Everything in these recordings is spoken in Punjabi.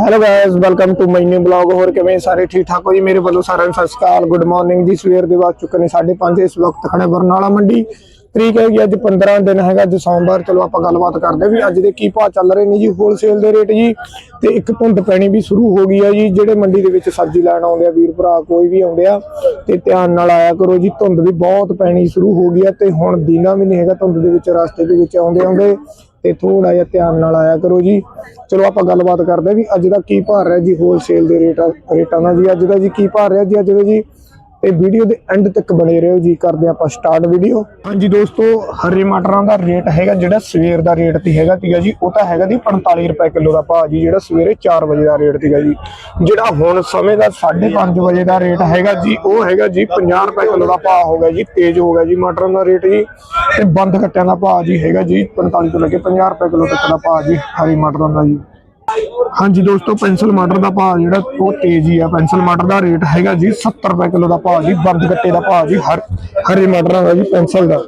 Hello guys welcome to my new blog ਹੋਰ ਕਿਵੇਂ ਸਾਰੇ ਠੀਕ ਠਾਕ ਹੋ ਜੀ? ਮੇਰੇ ਵੱਲੋਂ ਸਾਰਿਆਂ ਨੂੰ ਸਤਿ ਸ਼੍ਰੀ ਅਕਾਲ। ਗੁੱਡ ਮਾਰਨਿੰਗ ਜੀ। ਸਵੇਰ ਦੇ ਬਾਅਦ ਚੁੱਕੇ ਨੇ 5:30 ਇਸ ਵਕਤ ਖੜੇ ਬਰਨਾਲਾ ਮੰਡੀ। ਤਰੀਕ ਹੈਗੀ ਅੱਜ 15 ਦਿਨ ਹੈਗਾ, ਅੱਜ ਸੋਮਵਾਰ। ਚਲੋ ਆਪਾਂ ਗੱਲਬਾਤ ਕਰਦੇ ਵੀ ਅੱਜ ਦੇ ਕੀ ਭਾਅ ਚੱਲ ਰਹੇ ਨੇ ਜੀ ਹੋਲਸੇਲ ਦੇ ਰੇਟ ਜੀ। ਤੇ ਇੱਕ ਧੁੰਦ ਪੈਣੀ ਵੀ ਸ਼ੁਰੂ ਹੋ ਗਈ ਆ ਜੀ। ਜਿਹੜੇ ਮੰਡੀ ਦੇ ਵਿੱਚ ਸਬਜ਼ੀ ਲੈਣ ਆਉਂਦੇ ਆ, ਵੀਰ ਭਰਾ ਕੋਈ ਵੀ ਆਉਂਦੇ ਆ, ਤੇ ਧਿਆਨ ਨਾਲ ਆਇਆ ਕਰੋ ਜੀ, ਧੁੰਦ ਵੀ ਬਹੁਤ ਪੈਣੀ ਸ਼ੁਰੂ ਹੋ ਗਈ ਆ। ਤੇ ਹੁਣ ਦੀਨਾ ਵੀ ਨਹੀਂ ਹੈਗਾ, ਧੁੰਦ ਦੇ ਵਿੱਚ, ਰਸਤੇ ਦੇ ਵਿੱਚ ਆਉਂਦੇ ਆਉਂਦੇ। ਤੇ ਥੋੜਾ ਜਿਹਾ ਧਿਆਨ ਨਾਲ ਆਇਆ ਕਰੋ ਜੀ। ਚਲੋ ਆਪਾਂ ਗੱਲਬਾਤ ਕਰਦੇ ਹਾਂ ਵੀ ਅੱਜ ਦਾ ਕੀ ਭਾਅ ਰਿਹਾ ਜੀ ਹੋਲਸੇਲ ਦੇ ਰੇਟ ਰੇਟਾਂ ਦਾ ਜੀ। ਅੱਜ ਦਾ ਜੀ ਕੀ ਭਾਅ ਰਿਹਾ ਜੀ? ਅੱਜ ਦਾ ਜੀ ਤੇ ਵੀਡੀਓ ਦੇ ਐਂਡ ਤੱਕ ਬਣੇ ਰਹੋ ਜੀ, ਕਰਦੇ ਆਪਾਂ ਸਟਾਰਟ ਵੀਡੀਓ ਹਾਂਜੀ ਦੋਸਤੋ, ਹਰੇ ਮਟਰਾਂ ਦਾ ਰੇਟ ਹੈਗਾ ਜਿਹੜਾ ਸਵੇਰ ਦਾ ਰੇਟ ਤੇ ਹੈਗਾ ਤੀਗਾ ਜੀ, ਉਹ ਤਾਂ ਹੈਗਾ ਦੀ 45 ਰੁਪਏ ਕਿਲੋ ਦਾ ਭਾਅ ਜੀ, ਜਿਹੜਾ ਸਵੇਰੇ 4 ਵਜੇ ਦਾ ਰੇਟ ਤੀਗਾ ਜੀ। ਜਿਹੜਾ ਹੁਣ ਸਮੇਂ ਦਾ 5:30 ਵਜੇ ਦਾ ਰੇਟ ਹੈਗਾ ਜੀ, ਉਹ ਹੈਗਾ ਜੀ 50 ਰੁਪਏ ਕਿਲੋ ਦਾ ਭਾਅ ਹੋ ਗਿਆ ਜੀ, ਤੇਜ਼ ਹੋ ਗਿਆ ਜੀ ਮਟਰਾਂ ਦਾ ਰੇਟ ਜੀ। ਤੇ ਬੰਦ ਕੱਟਿਆਂ ਦਾ ਭਾਅ ਜੀ ਹੈਗਾ ਜੀ 45 ਤੋਂ ਲੈ ਕੇ 50 ਰੁਪਏ ਕਿਲੋ ਤੱਕ ਦਾ ਭਾਅ ਜੀ ਹਰੀ ਮਟਰਾਂ ਦਾ ਜੀ। ਹਾਂਜੀ ਦੋਸਤੋ ਪੈਨਸਲ ਮਟਰ ਦਾ ਭਾਅ ਜਿਹੜਾ ਉਹ ਤੇਜ਼ ਆ। ਪੈਨਸਲ ਮਟਰ ਦਾ ਰੇਟ ਹੈਗਾ ਜੀ 70 ਰੁਪਏ ਕਿਲੋ ਦਾ ਭਾਅ ਜੀ ਬਰਦ ਗੱਟੇ ਦਾ ਭਾਅ ਜੀ, ਹਰ ਹਰੇ ਮਟਰਾਂ ਦਾ ਜੀ ਪੈਨਸਲ ਦਾ।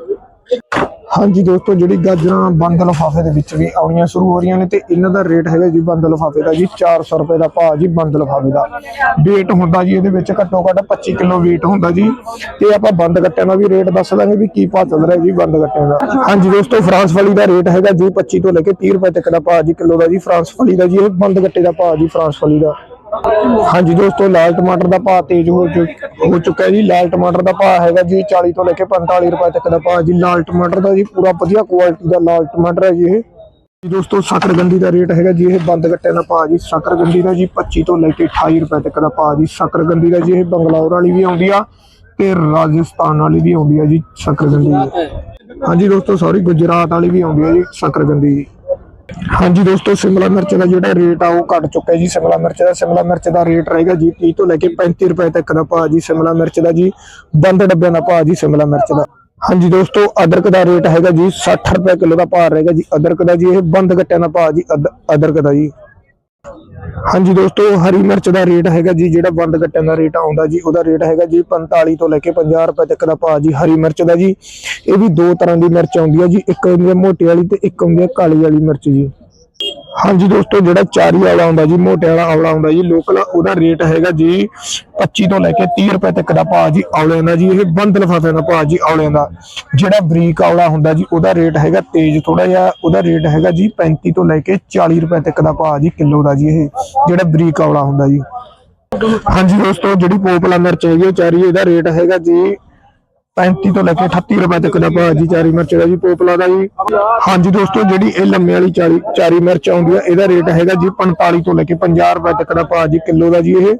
ਹਾਂਜੀ ਦੋਸਤੋ, ਜਿਹੜੀ ਗਾਜਰਾਂ ਬੰਦ ਲਫਾਫੇ ਦੇ ਵਿੱਚ ਵੀ ਆਉਣੀਆਂ ਸ਼ੁਰੂ ਹੋ ਰਹੀਆਂ ਨੇ ਤੇ ਇਹਨਾਂ ਦਾ ਰੇਟ ਹੈਗਾ ਜੀ ਬੰਦ ਲਫਾਫੇ ਦਾ ਜੀ 400 ਰੁਪਏ ਦਾ ਭਾਅ ਜੀ ਬੰਦ ਲਫਾਫੇ ਦਾ। weight ਹੁੰਦਾ ਜੀ ਇਹਦੇ ਵਿੱਚ ਘੱਟੋ ਘੱਟ 25 ਕਿਲੋ weight ਹੁੰਦਾ ਜੀ। ਤੇ ਆਪਾਂ ਬੰਦ ਗੱਟਿਆਂ ਦਾ ਵੀ ਰੇਟ ਦੱਸ ਦਾਂਗੇ ਵੀ ਕੀ ਭਾਅ ਚੱਲ ਰਿਹਾ ਜੀ ਬੰਦ ਗੱਟਿਆਂ ਦਾ। ਹਾਂਜੀ ਦੋਸਤੋ, ਫਰਾਂਸ ਫਲੀ ਦਾ ਰੇਟ ਹੈਗਾ ਜੀ 25 ਤੋਂ ਲੈ ਕੇ 30 ਰੁਪਏ ਤੱਕ ਦਾ ਭਾਅ ਜੀ ਕਿਲੋ ਦਾ ਜੀ, ਫਰਾਂਸ ਫਲੀ ਦਾ ਜੀ, ਇਹ ਬੰਦ ਗੱਟੇ ਦਾ ਭਾਅ ਜੀ, ਫਰਾਂਸ ਫਲੀ ਦਾ। ਹਾਂਜੀ ਦੋਸਤੋ, ਲਾਲ ਟਮਾਟਰ ਦਾ ਭਾਅ ਤੇਜ਼ ਹੋ ਹੋ ਚੁੱਕਾ ਹੈ ਜੀ। ਲਾਲ ਟਮਾਟਰ ਦਾ ਭਾਅ ਹੈਗਾ ਜੀ 40 ਤੋਂ ਲੈ ਕੇ 45 ਰੁਪਏ ਤੱਕ ਦਾ ਭਾਅ ਜੀ। ਲਾਲ ਟਮਾਟਰ ਦਾ ਜੀ ਪੂਰਾ ਵਧੀਆ ਕੁਆਲਿਟੀ ਦਾ ਲਾਲ ਟਮਾਟਰ ਹੈ ਜੀ ਇਹ। ਜੀ ਦੋਸਤੋ ਸ਼ੱਕਰਗੰਦੀ ਦਾ ਰੇਟ ਹੈਗਾ ਜੀ, ਇਹ ਬੰਦ ਗੱਟਿਆਂ ਦਾ ਭਾਅ ਜੀ। ਸ਼ੱਕਰਗੰਦੀ ਦਾ ਜੀ 25 ਤੋਂ ਲੈ ਕੇ 28 ਰੁਪਏ ਤੱਕ ਦਾ ਭਾਅ ਜੀ। ਸ਼ੱਕਰਗੰਦੀ ਦਾ ਜੀ ਇਹ ਬੰਗਲੌਰ ਵਾਲੀ ਵੀ ਆਉਂਦੀ ਆ ਤੇ ਰਾਜਸਥਾਨ ਵਾਲੀ ਵੀ ਆਉਂਦੀ ਆ ਜੀ ਸ਼ੱਕਰਗੰਦੀ ਹਾਂਜੀ ਦੋਸਤੋ ਸੌਰੀ ਗੁਜਰਾਤ ਵਾਲੀ ਵੀ ਆਉਂਦੀ ਆ ਜੀ ਸ਼ਕਰਗੰਦੀ ਜੀ ਹਾਂਜੀ ਦੋਸਤੋ, ਸ਼ਿਮਲਾ ਮਿਰਚ ਦਾ ਜਿਹੜਾ ਰੇਟ ਆ ਉਹ ਘਟ ਚੁੱਕਾ ਜੀ। ਸ਼ਿਮਲਾ ਮਿਰਚ ਦਾ, ਸ਼ਿਮਲਾ ਮਿਰਚ ਦਾ ਰੇਟ ਰਹੇਗਾ ਜੀ 30 ਤੋਂ ਲੈ ਕੇ 35 ਰੁਪਏ ਤੱਕ ਦਾ ਭਾਅ ਜੀ ਸ਼ਿਮਲਾ ਮਿਰਚ ਦਾ ਜੀ। ਬੰਦ ਡੱਬਿਆਂ ਦਾ ਭਾਅ ਜੀ ਸ਼ਿਮਲਾ ਮਿਰਚ ਦਾ। ਹਾਂਜੀ ਦੋਸਤੋ, ਅਦਰਕ ਦਾ ਰੇਟ ਹੈਗਾ ਜੀ 60 ਰੁਪਏ ਕਿਲੋ ਦਾ ਭਾਅ ਰਹੇਗਾ ਜੀ। ਅਦਰਕ ਦਾ ਜੀ ਇਹ ਬੰਦ ਗੱਟਿਆਂ ਦਾ ਭਾਅ ਜੀ ਅਦ- ਅਦਰਕ ਦਾ ਜੀ। ਹਾਂਜੀ ਦੋਸਤੋ, ਹਰੀ ਮਿਰਚ ਦਾ ਰੇਟ ਹੈਗਾ ਜੀ, ਜਿਹੜਾ ਬੰਦ ਕੱਟਣ ਦਾ ਰੇਟ ਆਉਂਦਾ ਜੀ, ਉਹਦਾ ਰੇਟ ਹੈਗਾ ਜੀ 45 ਤੋਂ ਲੈ ਕੇ 50 ਰੁਪਏ ਤੱਕ ਦਾ ਭਾਅ ਜੀ, ਹਰੀ ਮਿਰਚ ਦਾ ਜੀ। ਇਹ ਵੀ ਦੋ ਤਰ੍ਹਾਂ ਦੀ ਮਿਰਚ ਆਉਂਦੀ ਹੈ ਜੀ, ਇੱਕ ਹੁੰਦੀ ਹੈ ਮੋਟੀ ਵਾਲੀ ਤੇ ਇੱਕ ਹੁੰਦੀ ਹੈ ਕਾਲੀ ਵਾਲੀ ਮਿਰਚ ਜੀ। ਹਾਂਜੀ ਦੋਸਤੋ, ਜਿਹੜਾ ਚਾਰੀ ਵਾਲਾ ਆਉਂਦਾ ਜੀ, ਮੋਟੇ ਵਾਲਾ ਆਵਲਾ ਆਉਂਦਾ ਜੀ ਲੋਕਲ ਉਹਦਾ ਰੇਟ ਹੈਗਾ ਜੀ 25 ਤੋਂ ਲੈ ਕੇ 30 ਰੁਪਏ ਤੱਕ ਦਾ ਭਾਅ ਜੀ ਆਵਲਿਆਂ ਦਾ ਜੀ, ਇਹ ਬੰਦ ਲਫਾਫਿਆਂ ਦਾ ਭਾਅ ਜੀ ਆਵਲਿਆਂ ਦਾ। ਜਿਹੜਾ ਬਰੀਕ ਆਵਲਾ ਹੁੰਦਾ ਜੀ, ਉਹਦਾ ਰੇਟ ਹੈਗਾ ਤੇਜ਼ ਥੋੜਾ ਜਿਹਾ, ਉਹਦਾ ਰੇਟ ਹੈਗਾ ਜੀ 35 ਤੋਂ ਲੈ ਕੇ 40 ਰੁਪਏ ਤੱਕ ਦਾ ਭਾਅ ਜੀ ਕਿਲੋ ਦਾ ਜੀ ਇਹ, ਜਿਹੜਾ ਬਰੀਕ ਆਵਲਾ ਹੁੰਦਾ ਜੀ। ਹਾਂਜੀ ਦੋਸਤੋ, ਜਿਹੜੀ ਪੋਪਲਾ ਮਿਰਚ ਹੈਗੀ ਚਾਰੀ, ਇਹਦਾ ਰੇਟ ਹੈਗਾ ਜੀ 35 ਤੋਂ ਲੈ ਕੇ 38 ਰੁਪਏ ਤੱਕ ਦਾ ਭਾਅ ਜੀ, ਚਾਰੀ ਮਿਰਚ ਦਾ ਜੀ, ਪੋਪਲਾ ਦਾ ਜੀ। ਹਾਂਜੀ ਦੋਸਤੋ, ਜਿਹੜੀ ਇਹ ਲੰਮੇ ਵਾਲੀ ਚਾਰੀ ਚਾਰੀ ਮਿਰਚ ਆਉਂਦੀ ਆ, ਇਹਦਾ ਰੇਟ ਹੈਗਾ ਜੀ 45 ਤੋਂ ਲੈ ਕੇ 50 ਰੁਪਏ ਤੱਕ ਦਾ ਭਾਅ ਜੀ, ਕਿਲੋ ਦਾ ਜੀ ਇਹ।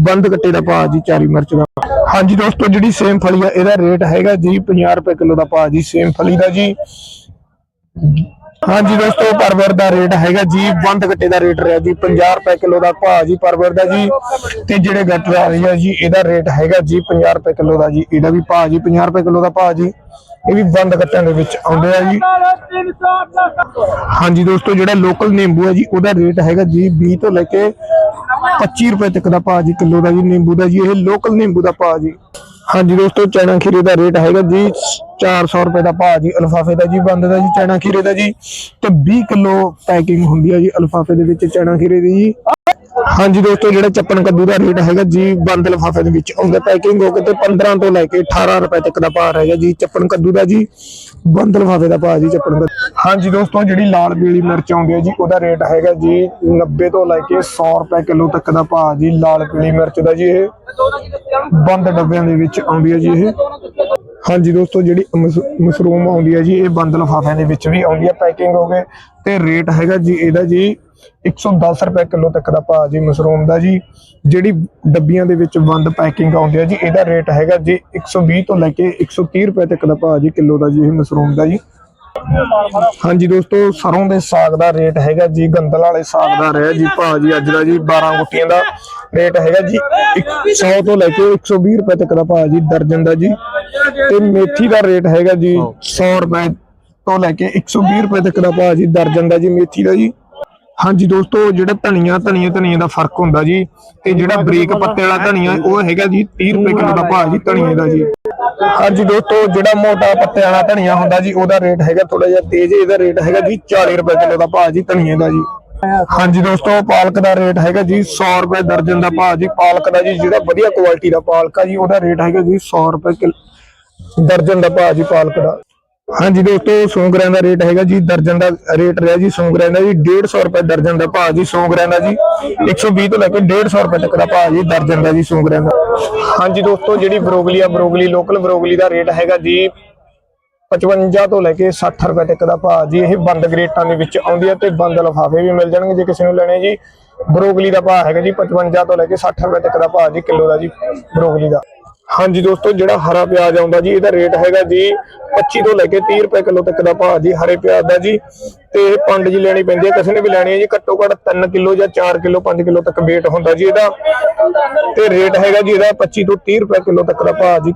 ਬੰਦ ਕੱਟੇ ਦਾ ਭਾਅ ਜੀ, ਚਾਰੀ ਮਿਰਚ ਦਾ। ਹਾਂਜੀ ਦੋਸਤੋ, ਜਿਹੜੀ ਸੇਮ ਫਲੀ ਆ, ਇਹਦਾ ਰੇਟ ਹੈਗਾ ਜੀ 50 ਰੁਪਏ ਕਿਲੋ ਦਾ ਭਾਅ ਜੀ, ਸੇਮ ਫਲੀ ਦਾ ਜੀ। ਹਾਂਜੀ ਦੋਸਤੋ ਪਰਵਰ ਦਾ ਰੇਟ ਹੈਗਾ ਜੀ, ਬੰਦ ਗੱਟੇ ਦਾ ਰੇਟ ਰਿਹਾ ਜੀ 50 ਰੁਪਏ ਕਿਲੋ ਦਾ ਭਾਅ ਜੀ ਪਰਵਰ ਦਾ ਜੀ। ਤੇ ਜਿਹੜੇ ਗੱਟ ਆ ਰਹੀ ਆ ਜੀ, ਇਹਦਾ ਰੇਟ ਹੈਗਾ ਜੀ 50 ਰੁਪਏ ਕਿਲੋ ਦਾ ਜੀ, ਇਹਦਾ ਵੀ ਭਾਅ ਜੀ 50 ਰੁਪਏ ਕਿਲੋ ਦਾ ਭਾਅ ਜੀ। ਇਹ ਵੀ ਬੰਦ ਗੱਟਿਆਂ ਦੇ ਵਿੱਚ ਆਉਂਦੇ ਆ ਜੀ। ਹਾਂਜੀ ਦੋਸਤੋ, ਜਿਹੜਾ ਲੋਕਲ ਨਿੰਬੂ ਹੈ ਜੀ, ਉਹਦਾ ਰੇਟ ਹੈਗਾ ਜੀ 20 ਤੋਂ ਲੈ ਕੇ 25 ਰੁਪਏ ਤੱਕ ਦਾ ਭਾਅ ਜੀ ਕਿਲੋ ਦਾ ਜੀ ਨਿੰਬੂ ਦਾ ਜੀ, ਇਹ ਲੋਕਲ ਨਿੰਬੂ ਦਾ ਭਾਅ ਜੀ। ਹਾਂਜੀ ਦੋਸਤੋ ਚਣਾ ਖੀਰੇ ਦਾ ਰੇਟ ਹੈਗਾ ਜੀ 400 ਰੁਪਏ ਦਾ ਭਾਅ ਜੀ, ਅਲਫਾਫੇ ਦਾ ਜੀ, ਬੰਦ ਦਾ ਜੀ ਚਣਾ ਖੀਰੇ ਦਾ ਜੀ ਤੇ 20 ਕਿਲੋ ਪੈਕਿੰਗ ਹੁੰਦੀ ਹੈ ਜੀ ਅਲਫਾਫੇ ਦੇ ਵਿੱਚ ਚਣਾ ਖੀਰੇ ਦੀ ਜੀ। ਹਾਂਜੀ ਦੋਸਤੋ, ਜਿਹੜਾ ਚੱਪਨ ਕੱਦੂ ਦਾ ਰੇਟ ਹੈਗਾ ਜੀ, ਬੰਦ ਲਫਾਫੇ ਦੇ ਵਿੱਚ ਆਉਂਦਾ ਪੈਕਿੰਗ ਹੋ ਕੇ ਤੇ 15 ਤੋਂ ਲੈ ਕੇ 18 ਰੁਪਏ ਤੱਕ ਦਾ ਭਾਅ ਹੈਗਾ ਜੀ, ਚੱਪਣ ਕੱਦੂ ਦਾ ਜੀ, ਬੰਦ ਲਫਾਫੇ ਦਾ ਭਾਅ ਜੀ, ਚੱਪਣ ਕੱਦੂ। ਹਾਂਜੀ ਦੋਸਤੋ, ਜਿਹੜੀ ਲਾਲ ਪੀਲੀ ਮਿਰਚ ਆਉਂਦੀ ਹੈ ਜੀ, ਉਹਦਾ ਰੇਟ ਹੈਗਾ ਜੀ 90 ਤੋਂ ਲੈ ਕੇ 100 ਰੁਪਏ ਕਿਲੋ ਤੱਕ ਦਾ ਭਾਅ ਜੀ, ਲਾਲ ਪੀਲੀ ਮਿਰਚ ਦਾ ਜੀ ਇਹ। ਬੰਦ ਡੱਬਿਆਂ ਦੇ ਵਿੱਚ ਆਉਂਦੀ ਹੈ ਜੀ ਇਹ। ਹਾਂਜੀ ਦੋਸਤੋ, ਜਿਹੜੀ ਮਸ਼ਰੂਮ ਆਉਂਦੀ ਹੈ ਜੀ, ਇਹ ਬੰਦ ਲਫਾਫਿਆਂ ਦੇ ਵਿੱਚ ਵੀ ਆਉਂਦੀ ਹੈ, ਪੈਕਿੰਗ ਹੋ ਕੇ ਤੇ ਰੇਟ ਹੈਗਾ ਜੀ, ਇਹਦਾ ਜੀ 110 ਰੁਪਏ ਕਿਲੋ ਤੱਕ ਦਾ ਭਾਅ ਜੀ ਮਸ਼ਰੂਮ ਦਾ ਜੀ ਜਿਹੜੀ ਡੱਬੀਆਂ ਦੇ ਵਿੱਚ ਬੰਦ ਪੈਕਿੰਗ ਆਉਂਦੀ ਹੈ ਜੀ ਇਹਦਾ ਰੇਟ ਹੈਗਾ ਜੀ 120 ਤੋਂ ਲੈ ਕੇ 130 ਰੁਪਏ ਤੱਕ ਦਾ ਭਾਅ ਜੀ ਕਿਲੋ ਦਾ ਜੀ ਇਹ ਮਸ਼ਰੂਮ ਦਾ ਜੀ। ਹਾਂਜੀ ਦੋਸਤੋ ਸਰੋਂ ਦੇ ਸਾਗ ਦਾ ਰੇਟ ਹੈਗਾ ਜੀ ਗੰਦਲ ਵਾਲੇ ਸਾਗ ਦਾ ਰਿਹਾ ਜੀ ਭਾਅ ਜੀ ਅੱਜ ਦਾ ਜੀ 12 ਗੁੱਟੀਆਂ ਦਾ ਰੇਟ ਹੈਗਾ ਜੀ 100 ਤੋਂ ਲੈ ਕੇ 120 ਰੁਪਏ ਤੱਕ ਦਾ ਭਾਅ ਜੀ ਦਰਜਨ ਦਾ ਜੀ। ਤੇ ਮੇਥੀ ਦਾ ਰੇਟ ਹੈਗਾ ਜੀ 100 ਰੁਪਏ ਤੋਂ ਲੈ ਕੇ 120 ਰੁਪਏ ਤੱਕ ਦਾ ਭਾਅ ਜੀ ਦਰਜਨ ਦਾ ਜੀ ਮੇਥੀ ਦਾ ਜੀ। ਹਾਂਜੀ ਦੋਸਤੋ, ਜਿਹੜਾ ਧਨੀਆ ਧਨੀਆ ਧਨੀਆ ਦਾ ਫ਼ਰਕ ਹੁੰਦਾ ਜੀ, ਤੇ ਜਿਹੜਾ ਬਰੀਕ ਪੱਤੇ ਵਾਲਾ ਧਨੀਆ, ਉਹ ਹੈਗਾ ਜੀ 30 ਰੁਪਏ ਕਿਲੋ ਦਾ ਭਾਅ ਜੀ, ਧਨੀਏ ਦਾ ਜੀ। ਹਾਂਜੀ ਦੋਸਤੋ, ਜਿਹੜਾ ਮੋਟਾ ਪੱਤੇ ਵਾਲਾ ਧਨੀਆ ਹੁੰਦਾ ਜੀ, ਉਹਦਾ ਰੇਟ ਹੈਗਾ ਥੋੜਾ ਜਿਹਾ ਤੇਜ਼, ਇਹਦਾ ਰੇਟ ਹੈਗਾ ਜੀ 40 ਰੁਪਏ ਕਿਲੋ ਦਾ ਭਾਅ ਜੀ, ਧਨੀਏ ਦਾ ਜੀ। ਹਾਂਜੀ ਦੋਸਤੋ, ਪਾਲਕ ਦਾ ਰੇਟ ਹੈਗਾ ਜੀ 100 ਰੁਪਏ ਦਰਜਨ ਦਾ ਭਾਅ ਜੀ, ਪਾਲਕ ਦਾ ਜੀ, ਜਿਹੜਾ ਵਧੀਆ ਕੁਆਲਿਟੀ ਦਾ ਪਾਲਕ ਆ ਜੀ, ਉਹਦਾ ਰੇਟ ਹੈਗਾ ਜੀ 100 ਰੁਪਏ ਕਿਲ- ਦਰਜਨ ਦਾ ਭਾਅ ਜੀ ਪਾਲਕ ਦਾ। ਹਾਂਜੀ ਦੋਸਤੋ ਸੌਂਗਰਿਆਂ ਦਾ ਰੇਟ ਹੈਗਾ ਜੀ, ਦਰਜਨ ਦਾ ਰੇਟ ਰਿਹਾ ਜੀ ਸੌਂਗਰਿਆਂ ਦਾ ਜੀ 150 ਰੁਪਏ ਦਰਜਨ ਦਾ ਭਾਅ ਜੀ ਸੌਂਗਰਿਆਂ ਦਾ ਜੀ 120 ਤੋਂ ਲੈ ਕੇ 150 ਰੁਪਏ ਤੱਕ ਦਾ ਭਾਅ ਜੀ, ਦਰਜਨ ਦਾ ਜੀ ਸੌਂਗਰਿਆਂ ਦਾ। ਹਾਂਜੀ ਦੋਸਤੋ, ਜਿਹੜੀ ਬਰੋਗਲੀ ਆ, ਬਰੋਗਲੀ ਲੋਕਲ ਬਰੋਗਲੀ ਦਾ ਰੇਟ ਹੈਗਾ ਜੀ 55 ਤੋਂ ਲੈ ਕੇ 60 ਰੁਪਏ ਤੱਕ ਦਾ ਭਾਅ ਜੀ, ਇਹ ਬੰਦ ਗ੍ਰੇਟਾਂ ਦੇ ਵਿੱਚ ਆਉਂਦੀ ਹੈ ਤੇ ਬੰਦ ਲਫਾਫੇ ਵੀ ਮਿਲ ਜਾਣਗੇ ਜੇ ਕਿਸੇ ਨੂੰ ਲੈਣੇ ਜੀ। ਬਰੋਗਲੀ ਦਾ ਭਾਅ ਹੈਗਾ ਜੀ 55 ਤੋਂ ਲੈ ਕੇ 60 ਰੁਪਏ ਤੱਕ ਦਾ ਭਾਅ ਜੀ, ਕਿਲੋ ਦਾ ਜੀ, ਬਰੋਗਲੀ ਦਾ। ਹਾਂਜੀ ਦੋਸਤੋ, ਜਿਹੜਾ ਹਰਾ ਪਿਆਜ਼ ਆਉਂਦਾ ਜੀ, ਇਹਦਾ ਰੇਟ ਹੈਗਾ ਜੀ 25 ਤੋਂ ਲੈ ਕੇ 30 ਰੁਪਏ ਕਿਲੋ ਤੱਕ ਦਾ ਭਾਅ ਜੀ, ਹਰੇ ਪਿਆਜ਼ ਦਾ ਜੀ। ਤੇ ਇਹ ਪੰਡ ਜੀ ਲੈਣੀ ਪੈਂਦੀ ਹੈ, ਕਿਸੇ ਨੇ ਵੀ ਲੈਣੀ ਹੈ ਜੀ, ਘੱਟੋ ਘੱਟ 3 ਕਿਲੋ ਜਾਂ 4 ਕਿਲੋ 5 ਕਿਲੋ ਤੱਕ weight ਹੁੰਦਾ ਜੀ ਇਹਦਾ। ਤੇ ਰੇਟ ਹੈਗਾ ਜੀ ਇਹਦਾ 25 ਤੋਂ 30 ਰੁਪਏ ਕਿਲੋ ਤੱਕ ਦਾ ਭਾਅ ਜੀ,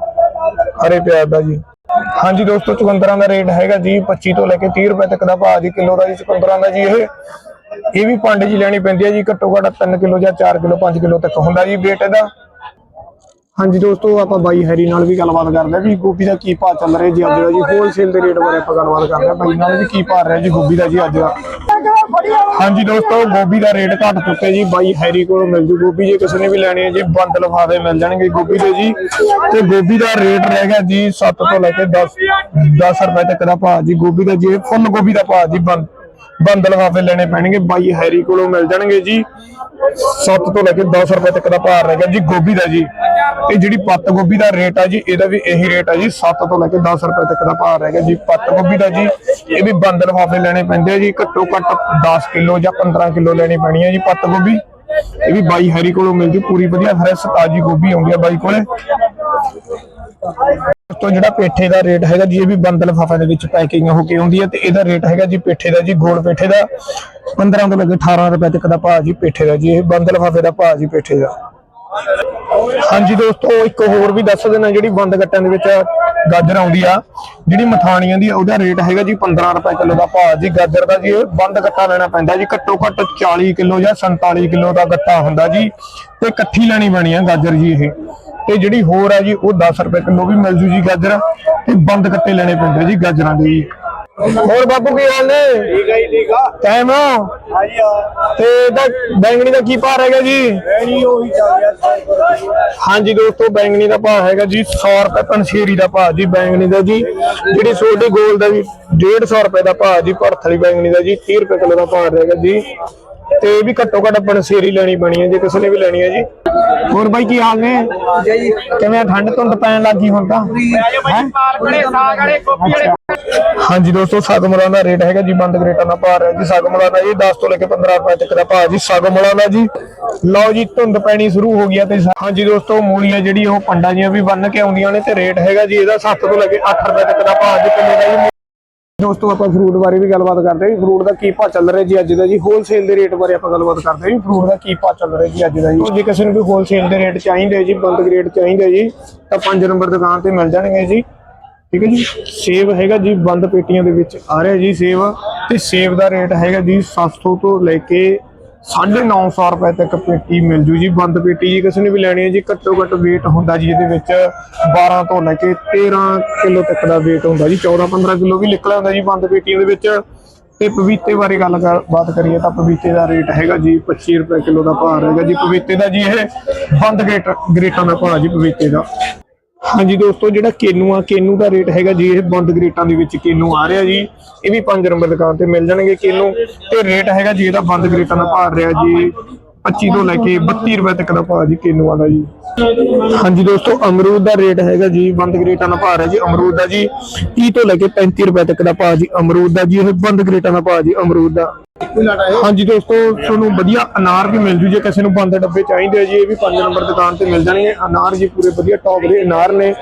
ਹਰੇ ਪਿਆਜ਼ ਦਾ ਜੀ। ਹਾਂਜੀ ਦੋਸਤੋ, ਚੁਕੰਦਰਾਂ ਦਾ ਰੇਟ ਹੈਗਾ ਜੀ 25 ਤੋਂ ਲੈ ਕੇ 30 ਰੁਪਏ ਤੱਕ ਦਾ ਭਾਅ ਜੀ, ਕਿਲੋ ਦਾ ਜੀ ਚੁਕੰਦਰਾਂ ਦਾ ਜੀ ਇਹ। ਇਹ ਵੀ ਪੰਡ ਜੀ ਲੈਣੀ ਪੈਂਦੀ ਹੈ ਜੀ, ਘੱਟੋ ਘੱਟ 3 ਕਿਲੋ ਜਾਂ 4 ਕਿਲੋ 5 ਕਿਲੋ ਤੱਕ ਹੁੰਦਾ ਜੀ weight ਇਹਦਾ। ਹਾਂਜੀ ਦੋਸਤੋ, ਆਪਾਂ ਬਾਈ ਹੈਰੀ ਨਾਲ ਵੀ ਗੱਲਬਾਤ ਕਰਦੇ ਹਾਂ ਵੀ ਗੋਭੀ ਦਾ ਕੀ ਭਾਅ ਚੱਲ ਰਿਹਾ ਜੀ ਅੱਜ ਦਾ ਜੀ ਹੋਲਸੇਲ ਦੇ ਰੇਟ ਬਾਰੇ ਆਪਾਂ ਗੱਲਬਾਤ ਕਰਦੇ ਹਾਂ ਬਾਈ ਨਾਲ ਵੀ ਕੀ ਭਾਅ ਰਿਹਾ ਜੀ ਗੋਭੀ ਦਾ ਜੀ ਅੱਜ ਦਾ? ਹਾਂਜੀ ਦੋਸਤੋ, ਗੋਭੀ ਦਾ ਰੇਟ ਘਟ ਚੁੱਕਿਆ ਜੀ, ਬਾਈ ਹੈਰੀ ਕੋਲੋਂ ਮਿਲ ਜੂ ਗੋਭੀ, ਜੇ ਕਿਸੇ ਨੇ ਵੀ ਲੈਣੀ ਹੈ ਜੀ, ਬੰਦ ਲਫਾਫੇ ਮਿਲ ਜਾਣਗੇ ਗੋਭੀ ਦੇ ਜੀ। ਤੇ ਗੋਭੀ ਦਾ ਰੇਟ ਰਹਿ ਗਿਆ ਜੀ 7 ਤੋਂ ਲੈ ਕੇ 10 10 ਰੁਪਏ ਤੱਕ ਦਾ ਭਾਅ ਜੀ ਗੋਭੀ ਦਾ ਜੀ ਫੁੱਲ ਗੋਭੀ ਦਾ ਭਾਅ ਜੀ, ਬੰਦ ਬੰਦ ਲਫਾਫੇ ਲੈਣੇ ਪੈਣਗੇ, ਬਾਈ ਹੈਰੀ ਕੋਲੋਂ ਮਿਲ ਜਾਣਗੇ ਜੀ। 7 ਤੋਂ ਲੈ ਕੇ 10 ਰੁਪਏ ਤੱਕ ਦਾ ਭਾਅ ਰਹਿ ਗਿਆ ਜੀ ਗੋਭੀ ਦਾ ਜੀ। ਤੇ ਜਿਹੜੀ ਪੱਤ ਗੋਭੀ ਦਾ ਰੇਟ ਆ ਜੀ, ਇਹਦਾ ਵੀ ਇਹੀ ਰੇਟ ਆ ਜੀ 7 ਤੋਂ ਲੈ ਕੇ 10 ਰੁਪਏ ਤੱਕ ਦਾ ਭਾਅ ਰਹਿ ਜੀ। ਪੱਤ ਗੋਭੀ ਦਾ ਜੀ, ਇਹ ਵੀ ਬੰਦ ਲਫਾਫੇ ਲੈਣੇ ਪੈਂਦੇ ਆ ਜੀ, ਘੱਟੋ ਘੱਟ 10 ਕਿਲੋ ਜਾਂ 15 ਕਿਲੋ ਲੈਣੀ ਪੈਣੀ ਹੈ ਜੀ ਪੱਤ ਗੋਭੀ। ਇਹ ਵੀ ਬਾਈ ਹਰੀ ਕੋਲੋਂ ਮਿਲਦੀ, ਪੂਰੀ ਵਧੀਆ ਫਰੈਸ਼ ਤਾਜੀ ਗੋਭੀ ਆਉਂਦੀ ਆ ਬਾਈ ਕੋਲੇ। ਤੋਂ ਜਿਹੜਾ ਪੇਠੇ ਦਾ ਰੇਟ ਹੈਗਾ ਜੀ, ਇਹ ਵੀ ਬੰਦ ਲਫਾਫੇ ਦੇ ਵਿੱਚ ਪੈਕਿੰਗ ਹੋ ਕੇ ਆਉਂਦੀ ਹੈ ਤੇ ਇਹਦਾ ਰੇਟ ਹੈਗਾ ਜੀ ਪੇਠੇ ਦਾ ਜੀ, ਗੋਲ ਪੇਠੇ ਦਾ। 15 ਤੋਂ ਲੈ ਕੇ 18 ਰੁਪਏ ਤੱਕ ਦਾ ਭਾਅ ਜੀ ਪੇਠੇ ਦਾ ਜੀ, ਇਹ ਬੰਦ ਲਫਾਫੇ ਦਾ ਭਾਅ ਜੀ ਪੇਠੇ ਦਾ। ਹਾਂਜੀ ਦੋਸਤੋ ਇੱਕ ਹੋਰ ਵੀ ਦੱਸ ਦੇਣਾ ਜਿਹੜੀ ਬੰਦ ਗੱਟਾਂ ਦੇ ਵਿੱਚ ਗਾਜਰ ਆਉਂਦੀ ਆ ਜਿਹੜੀ ਮਥਾਣੀਆਂ ਦੀ ਆ, ਉਹਦਾ ਰੇਟ ਹੈਗਾ ਜੀ 15 ਰੁਪਏ ਕਿਲੋ ਦਾ ਭਾਅ। ਜੀ ਗਾਜਰ ਦਾ ਜੀ ਇਹ ਬੰਦ ਗੱਟਾ ਲੈਣਾ ਪੈਂਦਾ ਜੀ ਘੱਟੋ ਘੱਟ 40 ਕਿਲੋ ਜਾਂ 47 ਕਿਲੋ ਦਾ ਗੱਟਾ ਹੁੰਦਾ ਜੀ ਤੇ ਇਕੱਠੀ ਲੈਣੀ ਪੈਣੀ ਆ ਗਾਜਰ ਜੀ ਇਹ। ਤੇ ਜਿਹੜੀ ਹੋਰ ਆ ਜੀ ਉਹ 10 ਰੁਪਏ ਕਿਲੋ ਵੀ ਮਿਲ ਜੂ ਜੀ ਗਾਜਰ ਤੇ ਬੰਦ ਕੱਟੇ ਲੈਣੇ ਪੈਂਦੇ ਜੀ ਗਾਜਰਾਂ ਦੇ ਜੀ। ਹੋਰ ਬਾਪੂ ਕੀ ਹਾਲ ਨੇ? ਠੀਕ ਹੈ ਜੀ ਠੀਕ ਆ। ਕਾਇਮ ਹੋ? ਹਾਂਜੀ ਆ ਤੇ ਇਹਦਾ ਬੈਂਗਣੀ ਦਾ ਕੀ ਭਾਅ ਹੈਗਾ ਜੀ? ਐਨੀ ਉਹੀ ਚੱਲ ਰਿਹਾ ਹਾਂਜੀ ਦੋਸਤੋ ਬੈਂਗਣੀ ਦਾ ਭਾਅ ਹੈਗਾ ਜੀ 100 ਰੁਪਏ ਪੰਸ਼ੇਰੀ ਦਾ ਭਾਅ ਜੀ ਬੈਂਗਣੀ ਦਾ ਜੀ। ਜਿਹੜੀ ਛੋਟੀ ਗੋਲ ਦਾ ਜੀ 150 ਰੁਪਏ ਦਾ ਭਾਅ ਜੀ ਭਰਥ ਵਾਲੀ ਬੈਂਗਣੀ ਦਾ ਜੀ 30 ਰੁਪਏ ਕਿਲੋ ਦਾ ਭਾਅ ਰਹੇਗਾ ਜੀ। ਤੇ ਵੀ ਘੱਟੋ ਘੱਟ ਪੰਸ਼ੇਰੀ ਲੈਣੀ ਬਣੀ ਹੈ, ਜੇ ਕਿਸੇ ਨੇ ਵੀ ਲੈਣੀ ਹੈ ਜੀ। ਹੋਰ ਬਾਈ ਕੀ ਹਾਲ ਨੇ? ਕਿਵੇਂ ਠੰਡ ਧੁੰਦ ਪੈਣ ਲੱਗੀ ਹੁਣ ਤਾਂ? ਹਾਂਜੀ ਦੋਸਤੋ ਸਾਗਮਲਾਂ ਦਾ ਰੇਟ ਹੈਗਾ ਜੀ, ਬੰਦ ਗਰੇਟਾਂ ਦਾ ਭਾਅ ਹੈ ਜੀ। ਸਾਗਮਲਾਂ ਦਾ ਇਹ 10 ਤੋਂ ਲੈ ਕੇ 15 ਰੁਪਏ ਤੱਕ ਦਾ ਭਾਅ ਜੀ ਸਾਗਮਲਾਂ ਦਾ ਜੀ। ਲਓ ਜੀ, ਧੁੰਦ ਪੈਣੀ ਸ਼ੁਰੂ ਹੋ ਗਈ ਤੇ ਹਾਂਜੀ ਦੋਸਤੋ, ਮੂਲੀਆਂ ਜਿਹੜੀ ਉਹ ਪੰਡਾਂ ਜੀਆਂ ਵੀ ਬੰਨ ਕੇ ਆਉਂਦੀਆਂ ਨੇ ਤੇ ਰੇਟ ਹੈਗਾ ਜੀ, ਇਹਦਾ 7 ਤੋਂ ਲੈ ਕੇ 8 ਰੁਪਏ ਤੱਕ ਦਾ ਭਾਅ ਜੀ ਕਿਲੋ ਦਾ ਜੀ? ਦੋਸਤੋ ਆਪਾਂ ਫਰੂਟ ਬਾਰੇ ਵੀ ਗੱਲਬਾਤ ਕਰਦੇ ਹਾਂ ਫਰੂਟ ਦਾ ਕੀ ਭਾਅ ਚੱਲ ਰਿਹਾ ਜੀ ਅੱਜ ਦਾ ਜੀ? ਹੋਲਸੇਲ ਦੇ ਰੇਟ ਬਾਰੇ ਆਪਾਂ ਗੱਲਬਾਤ ਕਰਦੇ ਹਾਂ ਫਰੂਟ ਦਾ ਕੀ ਭਾਅ ਚੱਲ ਰਿਹਾ ਜੀ ਅੱਜ ਦਾ ਜੀ? ਜੇ ਕਿਸੇ ਨੂੰ ਵੀ ਹੋਲਸੇਲ ਦੇ ਰੇਟ ਚਾਹੀਦੇ ਜੀ ਬੰਦ ਰੇਟ ਚਾਹੀਦੇ ਜੀ, ਤਾਂ 5 ਨੰਬਰ ਦੁਕਾਨ ਤੇ ਮਿਲ ਜਾਣਗੇ ਜੀ। ਠੀਕ ਹੈ ਜੀ? ਸੇਬ ਹੈਗਾ ਜੀ, ਬੰਦ ਪੇਟੀਆਂ ਦੇ ਵਿੱਚ ਆ ਰਿਹਾ ਜੀ ਸੇਬ। ਤੇ ਸੇਬ ਦਾ ਰੇਟ ਹੈਗਾ ਜੀ 700 ਤੋਂ ਲੈ ਕੇ 950 ਰੁਪਏ ਤੱਕ ਪੇਟੀ ਮਿਲ ਜੂ ਜੀ, ਬੰਦ ਪੇਟੀ ਜੀ, ਕਿਸੇ ਨੇ ਵੀ ਲੈਣੀ ਹੈ ਜੀ, ਘੱਟੋ ਘੱਟ weight ਹੁੰਦਾ ਜੀ ਇਹਦੇ ਵਿੱਚ 12 ਤੋਂ ਲੈ ਕੇ 13 ਕਿਲੋ ਤੱਕ ਦਾ weight ਹੁੰਦਾ ਜੀ 14 15 ਕਿਲੋ ਵੀ ਨਿਕਲਿਆ ਹੁੰਦਾ ਜੀ ਬੰਦ ਪੇਟੀਆਂ ਦੇ ਵਿੱਚ। ਤੇ ਪਪੀਤੇ ਬਾਰੇ ਗੱਲ ਬਾਤ ਕਰੀਏ ਤਾਂ ਪਪੀਤੇ ਦਾ ਰੇਟ ਹੈਗਾ ਜੀ 25 ਰੁਪਏ ਕਿਲੋ ਦਾ ਭਾਅ ਹੈਗਾ ਜੀ ਪਪੀਤੇ ਦਾ ਜੀ ਇਹ ਬੰਦ ਗ੍ਰੇਟ ਗ੍ਰੇਟਾਂ ਦਾ ਭਾਅ ਜੀ ਪਪੀਤੇ ਦਾ। ਹਾਂਜੀ ਦੋਸਤੋ, ਜਿਹੜਾ ਕੇਨੂ ਆ, ਕੇਨੂ ਦਾ ਰੇਟ ਹੈਗਾ ਜੀ, ਇਹ ਬੰਦ ਗ੍ਰੇਟਾਂ ਦੇ ਵਿੱਚ ਕੇਨੂ ਆ ਰਿਹਾ ਜੀ। ਇਹ ਵੀ 5 ਨੰਬਰ ਦੁਕਾਨ ਤੇ ਮਿਲ ਜਾਣਗੇ ਕੇਨੂ। ਤੇ ਰੇਟ ਹੈਗਾ ਜੀ, ਇਹਦਾ ਬੰਦ ਗ੍ਰੇਟਾਂ ਦਾ ਭਾਅ ਰਿਹਾ ਜੀ 25 ਤੋਂ ਲੈ ਕੇ 32 ਰੁਪਏ ਤੱਕ ਦਾ ਭਾਅ ਜੀ ਕੇਨੂਆਂ ਦਾ ਜੀ। ਹਾਂਜੀ ਦੋਸਤੋ, ਅਮਰੂਦ ਦਾ ਰੇਟ ਹੈਗਾ ਜੀ ਬੰਦ ਗ੍ਰੇਟਾਂ ਦਾ ਭਾਅ ਹੈ ਜੀ, ਅਮਰੂਦ ਦਾ ਜੀ। 30 ਤੋਂ ਲੈ ਕੇ 35 ਰੁਪਏ ਤੱਕ ਦਾ ਭਾਅ ਜੀ, ਅਮਰੂਦ ਦਾ ਜੀ, ਇਹ ਬੰਦ ਗ੍ਰੇਟਾਂ ਦਾ ਭਾਅ ਜੀ, ਅਮਰੂਦ ਦਾ। ਹਾਂਜੀ ਦੋਸਤੋ, ਤੁਹਾਨੂੰ ਵਧੀਆ ਅਨਾਰ ਵੀ ਮਿਲ ਜੂ, ਜੇ ਕਿਸੇ ਨੂੰ ਬੰਦ ਡੱਬੇ ਚਾਹੀਦੇ ਜੀ, ਇਹ ਵੀ 5 ਨੰਬਰ ਦੁਕਾਨ ਤੇ ਮਿਲ ਜਾਣਗੇ। ਅਨਾਰ ਜੀ ਪੂਰੇ ਵਧੀਆ ਟੌਪ ਦੇ ਅਨਾਰ ਨੇ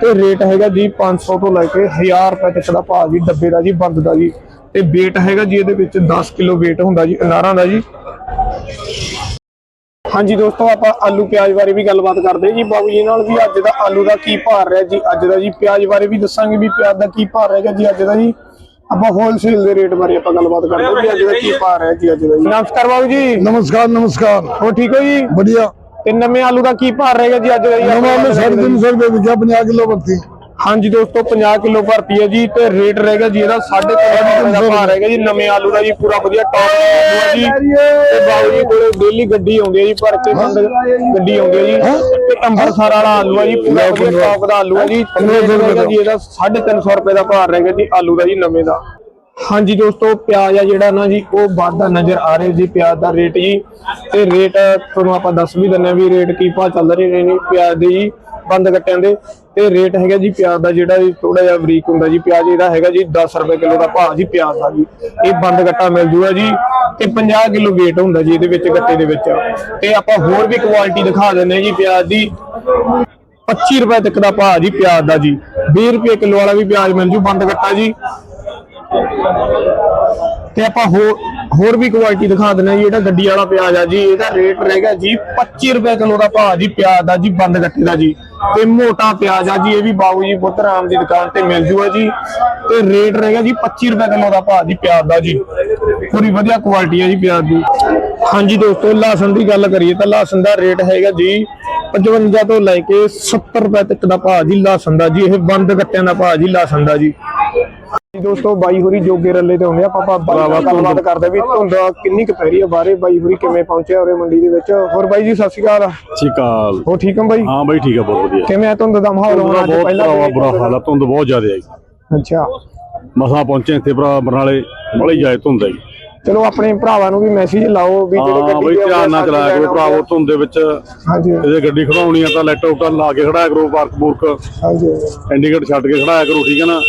ਤੇ ਰੇਟ ਹੈਗਾ ਜੀ 500 ਤੋਂ ਲੈ ਕੇ 1000 ਰੁਪਏ ਤੱਕ ਦਾ ਭਾਅ ਜੀ, ਡੱਬੇ ਦਾ ਜੀ, ਬੰਦ ਦਾ ਜੀ। ਤੇ weight ਹੈਗਾ ਜੀ ਇਹਦੇ ਵਿੱਚ 10 ਕਿਲੋ weight ਹੁੰਦਾ ਜੀ, ਅਨਾਰਾਂ ਦਾ ਜੀ। ਹਾਂਜੀ ਦੋਸਤੋ, ਆਪਾਂ ਆਲੂ ਪਿਆਜ਼ ਬਾਰੇ ਵੀ ਗੱਲਬਾਤ ਕਰਦੇ ਜੀ। ਬਾਬੂ ਜੀ ਨਾਲ ਵੀ ਅੱਜ ਦਾ ਆਲੂ ਦਾ ਕੀ ਭਾਅ ਰਿਹਾ ਜੀ, ਅੱਜ ਦਾ ਜੀ ਪਿਆਜ਼ ਬਾਰੇ ਵੀ ਦੱਸਾਂਗੇ ਵੀ ਪਿਆਜ਼ ਦਾ ਕੀ ਭਾਅ ਰਹੇਗਾ ਜੀ ਅੱਜ ਦਾ ਜੀ। ਆਪਾਂ ਹੋਲਸੇਲ ਦੇ ਰੇਟ ਬਾਰੇ ਆਪਾਂ ਗੱਲਬਾਤ ਕਰਦੇ ਹਾਂ ਵੀ ਅੱਜ ਦਾ ਕੀ ਭਾਅ ਹੈ ਜੀ ਅੱਜ ਦਾ ਜੀ। ਨਮਸਕਾਰ ਬਾਬੂ ਜੀ। ਨਮਸਕਾਰ ਨਮਸਕਾਰ। ਹੋ ਠੀਕ ਹੋ ਜੀ? ਵਧੀਆ। ਤੇ ਨਵੇਂ ਆਲੂ ਦਾ ਕੀ ਭਾਰ ਰਹੇਗਾ ਜੀ ਅੱਜ ਦਾ ਜੀ? ਨਵਾਂ ਮੈਂ 350 ਰੁਪਏ ਵਿਕਿਆ 50 ਕਿਲੋ ਵਰਤੀ ਹਾਂਜੀ ਦੋਸਤੋ 50 ਕਿਲੋ ਭਰਤੀ ਹੈ ਜੀ ਤੇ ਰੇਟ ਰਹੇਗਾ ਜੀ ਇਹਦਾ 3.5 ਰੁਪਏ ਦਾ ਭਾਅ ਰਹੇਗਾ ਜੀ। ਨਵੇਂ ਆਲੂ ਦਾ ਜੀ ਪੂਰਾ ਵਧੀਆ ਟੌਪ ਆਲੂ ਆ ਜੀ। ਤੇ ਬਾਬੂ ਜੀ ਕੋਲੇ ਡੇਲੀ ਗੱਡੀ ਆਉਂਦੀ ਹੈ ਜੀ ਭਰ ਕੇ ਬੰਦ ਗੱਡੀ ਆਉਂਦੀ ਹੈ ਜੀ। ਤੇ ਅੰਮ੍ਰਿਤਸਰ ਵਾਲਾ ਆਲੂ ਆ ਜੀ ਪੂਰਾ ਵਧੀਆ ਟੌਪ ਦਾ ਆਲੂ ਆ ਜੀ। ਜੀ ਇਹਦਾ 350 ਰੁਪਏ ਦਾ ਭਾਅ ਰਹੇਗਾ ਜੀ ਆਲੂ ਦਾ ਜੀ ਨਵੇਂ ਦਾ। ਹਾਂਜੀ ਦੋਸਤੋ ਪਿਆਜ਼ ਆ ਜਿਹੜਾ ਨਾ ਜੀ ਉਹ ਵਾਧਾ ਨਜ਼ਰ ਆ ਰਿਹਾ ਜੀ ਪਿਆਜ਼ ਦਾ ਰੇਟ ਜੀ। ਤੇ ਰੇਟ ਤੁਹਾਨੂੰ ਆਪਾਂ ਦੱਸ ਵੀ ਦਿੰਨੇ ਆ ਵੀ ਰੇਟ ਕੀ ਭਾਅ ਚੱਲ ਰਹੇ ਨੇ ਪਿਆਜ਼ ਦੇ ਜੀ। ਬੰਦ ਗੱਟਿਆਂ ਦੇ। ਤੇ ਰੇਟ ਹੈਗਾ ਜੀ ਪਿਆਜ਼ ਦਾ ਜਿਹੜਾ ਜੀ ਥੋੜਾ ਜਿਹਾ ਬਰੀਕ ਹੁੰਦਾ ਜੀ, ਪਿਆਜ਼ ਇਹਦਾ ਹੈਗਾ ਜੀ 10 ਰੁਪਏ ਕਿਲੋ ਦਾ ਭਾਅ ਜੀ ਪਿਆਜ਼ ਦਾ ਜੀ। ਇਹ ਬੰਦ ਗੱਟਾ ਮਿਲ ਜੂਗਾ ਜੀ ਤੇ 50 ਕਿਲੋ weight ਹੁੰਦਾ ਜੀ ਇਹਦੇ ਵਿੱਚ ਗੱਟੇ ਦੇ ਵਿੱਚ। ਤੇ ਆਪਾਂ ਹੋਰ ਵੀ ਕੁਆਲਿਟੀ ਦਿਖਾ ਦਿੰਨੇ ਜੀ ਪਿਆਜ਼ ਦੀ। 25 ਰੁਪਏ ਤੱਕ ਦਾ ਭਾਅ ਜੀ ਪਿਆਜ਼ ਦਾ ਜੀ। 20 ਰੁਪਏ ਕਿਲੋ ਵਾਲਾ ਵੀ ਪਿਆਜ਼ ਮਿਲ ਜੂ ਬੰਦ ਗੱਟਾ ਜੀ। ਤੇ ਆਪਾਂ ਹੋਰ ਹੋਰ ਵੀ ਕੁਆਲਿਟੀ ਦਿਖਾ ਦਿੰਦੇ ਜੀ ਜਿਹੜਾ ਗੱਡੀ ਵਾਲਾ ਪਿਆਜ਼ ਆ ਜੀ ਇਹਦਾ ਰੇਟ ਰਹੇਗਾ ਜੀ 25 ਰੁਪਏ ਕਿਲੋ ਦਾ ਭਾਅ ਜੀ, ਪਿਆਜ਼ ਦਾ ਜੀ, ਬੰਦ ਗੱਟੇ ਦਾ ਜੀ। ਤੇ ਮੋਟਾ ਪਿਆਜ਼ ਆ ਜੀ, ਇਹ ਵੀ ਬਾਬੂ ਜੀ ਬੁੱਧਰਾਮ ਦੀ ਦੁਕਾਨ ਤੇ ਮਿਲ ਜੂਗਾ ਜੀ। ਤੇ ਰੇਟ ਰਹੇਗਾ ਜੀ 25 ਰੁਪਏ ਕਿਲੋ ਦਾ ਭਾਅ ਜੀ, ਪਿਆਜ਼ ਦਾ ਜੀ। ਪੂਰੀ ਵਧੀਆ ਕੁਆਲਿਟੀ ਆ ਜੀ ਪਿਆਜ਼ ਦੀ। ਹਾਂਜੀ ਦੋਸਤੋ ਲਹਸਨ ਦੀ ਗੱਲ ਕਰੀਏ ਤਾਂ ਲਹਸਨ ਦਾ ਰੇਟ ਹੈਗਾ ਜੀ 55 ਤੋਂ ਲੈ ਕੇ 70 ਰੁਪਏ ਤੱਕ ਦਾ ਭਾਅ ਜੀ ਲਹਸਨ ਦਾ ਜੀ, ਇਹ ਬੰਦ ਗੱਟਿਆਂ ਦਾ ਭਾਅ ਜੀ ਲਹਸਨ ਦਾ ਜੀ। ਦੋਸਤੋ ਬਾਈ ਹੋਰੀ ਜੋਗੇ ਰੱਲੇ ਤੇ ਹੁੰਦੇ ਆ। ਆਪਾਂ ਬਾਈ ਗੱਲਬਾਤ ਕਰਦੇ ਵੀ ਧੁੰਦ ਕਿੰਨੀ ਕੁ ਪੈ ਰਹੀ ਹੈ ਬਾਹਰੇ ਬਾਈ ਹੋਰੀ ਕਿਵੇਂ ਪਹੁੰਚਿਆ ਉਰੇ ਮੰਡੀ ਦੇ ਵਿੱਚ? ਹੋਰ ਬਾਈ ਜੀ ਸਤਿ ਸ਼੍ਰੀ ਅਕਾਲ। ਚਿਕਾਲ ਹੋ ਠੀਕ ਹੋ ਬਾਈ? ਹਾਂ ਬਾਈ ਠੀਕ ਆ ਬਹੁਤ ਵਧੀਆ। ਕਿਵੇਂ ਆ ਧੁੰਦ ਦਾ ਮਾਹੌਲ ਹੋਣਾ ਅੱਜ? ਬਹੁਤ ਪਹਿਲਾਂ ਬੁਰਾ ਹਾਲ ਆ ਧੁੰਦ ਬਹੁਤ ਜ਼ਿਆਦਾ ਆਈ ਅੱਛਾ। ਮਸਾਂ ਪਹੁੰਚੇ ਇੱਥੇ ਭਰਾ ਬਰਨਾਲੇ ਬੜੀ ਜਾਏ ਧੁੰਦ ਆਈ ਚਲੋ ਆਪਣੇ ਭਰਾਵਾਂ ਨੂੰ ਵੀ ਮੈਸੇਜ ਲਾਓ ਵੀ ਜਿਹੜੇ ਗੱਡੀ ਬਈ ਧਿਆਨ ਨਾਲ ਆ, ਚਲਾਇਆ ਕਰੋ ਭਰਾਵੋ ਧੁੰਦ ਦੇ ਵਿੱਚ। ਹਾਂਜੀ। ਇਹਦੇ ਗੱਡੀ ਖੜਾਉਣੀ ਆ ਤਾਂ ਲੈਟਾਪ ਤਾਂ ਲਾ ਕੇ ਖੜਾਇਆ ਕਰੋ ਪਾਰਕ ਪੂਰਕ ਹਾਂਜੀ। ਇੰਡੀਕੇਟ ਛੱਡ ਕੇ ਖੜਾਇਆ ਕਰੋ ਠੀਕ ਹੈ ਨਾ?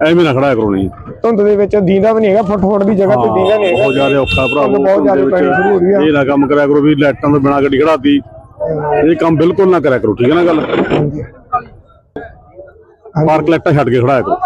ਐਵੇਂ ਨਾ ਖੜਾਇਆ ਕਰੋ ਨਹੀਂ। ਧੁੰਦ ਦੇ ਵਿੱਚ ਦੀਂਦਾ ਵੀ ਨਹੀਂ ਹੈਗਾ ਫੁੱਟ ਫੁੱਟ ਦੀ ਜਗ੍ਹਾ ਤੇ ਦੀਂਦਾ ਨਹੀਂ ਹੈਗਾ। ਬਹੁਤ ਜ਼ਿਆਦਾ ਔਖਾ ਭਰਾਵੋ ਬਹੁਤ ਜ਼ਿਆਦਾ ਪੈਣੀ ਸ਼ੁਰੂ ਹੋ ਰਹੀ ਆ। ਇਹ ਨਾ ਕੰਮ ਕਰਿਆ ਕਰੋ ਵੀ ਲਾਈਟਾਂ ਤੋਂ ਬਿਨਾ ਗੱਡੀ ਖੜਾਤੀ। ਇਹ ਕੰਮ ਬਿਲਕੁਲ ਨਾ ਕਰਿਆ ਕਰੋ ਠੀਕ ਹੈ ਨਾ ਗੱਲ? ਪਾਰਕ ਲਾਈਟਾਂ ਛੱਡ ਕੇ ਖੜਾਇਆ ਕਰੋ।